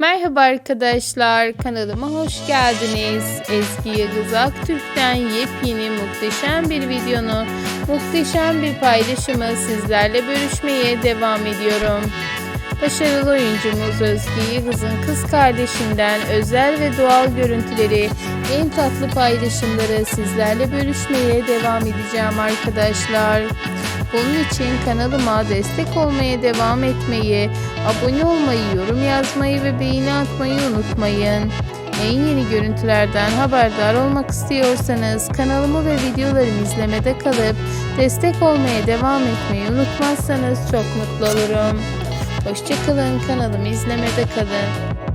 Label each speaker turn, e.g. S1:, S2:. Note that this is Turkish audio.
S1: Merhaba arkadaşlar, kanalıma hoş geldiniz. Ezgi Yıldız Aktürk'ten yepyeni muhteşem bir videonu, muhteşem bir paylaşımı sizlerle bölüşmeye devam ediyorum. Başarılı oyuncumuz Özge Yıldız'ın kız kardeşinden özel ve doğal görüntüleri, en tatlı paylaşımları sizlerle bölüşmeye devam edeceğim arkadaşlar. Bunun için kanalıma destek olmaya devam etmeyi, abone olmayı, yorum yazmayı ve beğeni atmayı unutmayın. En yeni görüntülerden haberdar olmak istiyorsanız kanalımı ve videolarımı izlemede kalıp destek olmaya devam etmeyi unutmazsanız çok mutlu olurum. Hoşçakalın kanalımı izlemede kalın.